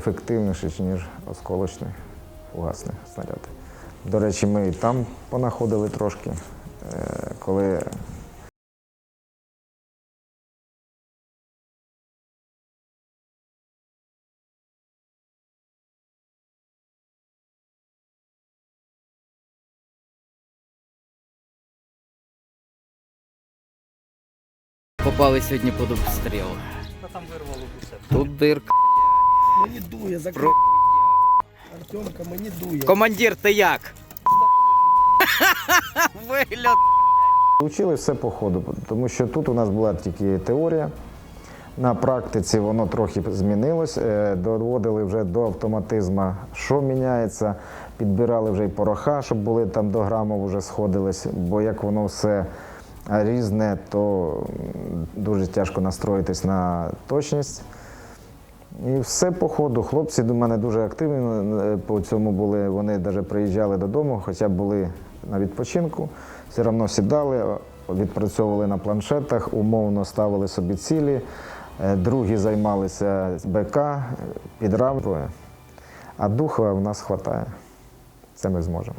ефективніший, ніж осколочний фугасний снаряд. До речі, ми і там понаходили трошки, е, коли Попали сьогодні під обстріл. там вирвало усе. Тут дирка. Мені дує, закрив. Артемка, мені дує. Командир, ти як? Вигляд. Вчили все по ходу, тому що тут у нас була тільки теорія. На практиці воно трохи змінилось. е, Доводили вже до автоматизму, що міняється. Підбирали вже й пороха, щоб були там до грамів вже сходились, бо як воно все різне, то дуже тяжко настроїтись на точність. І все по ходу. Хлопці до мене дуже активні е, по цьому були. Вони навіть приїжджали додому, хоча були на відпочинку, все одно сідали, відпрацьовували на планшетах, умовно ставили собі цілі. Е, Другі займалися БК, підрав. А духа в нас вистачає. Це ми зможемо.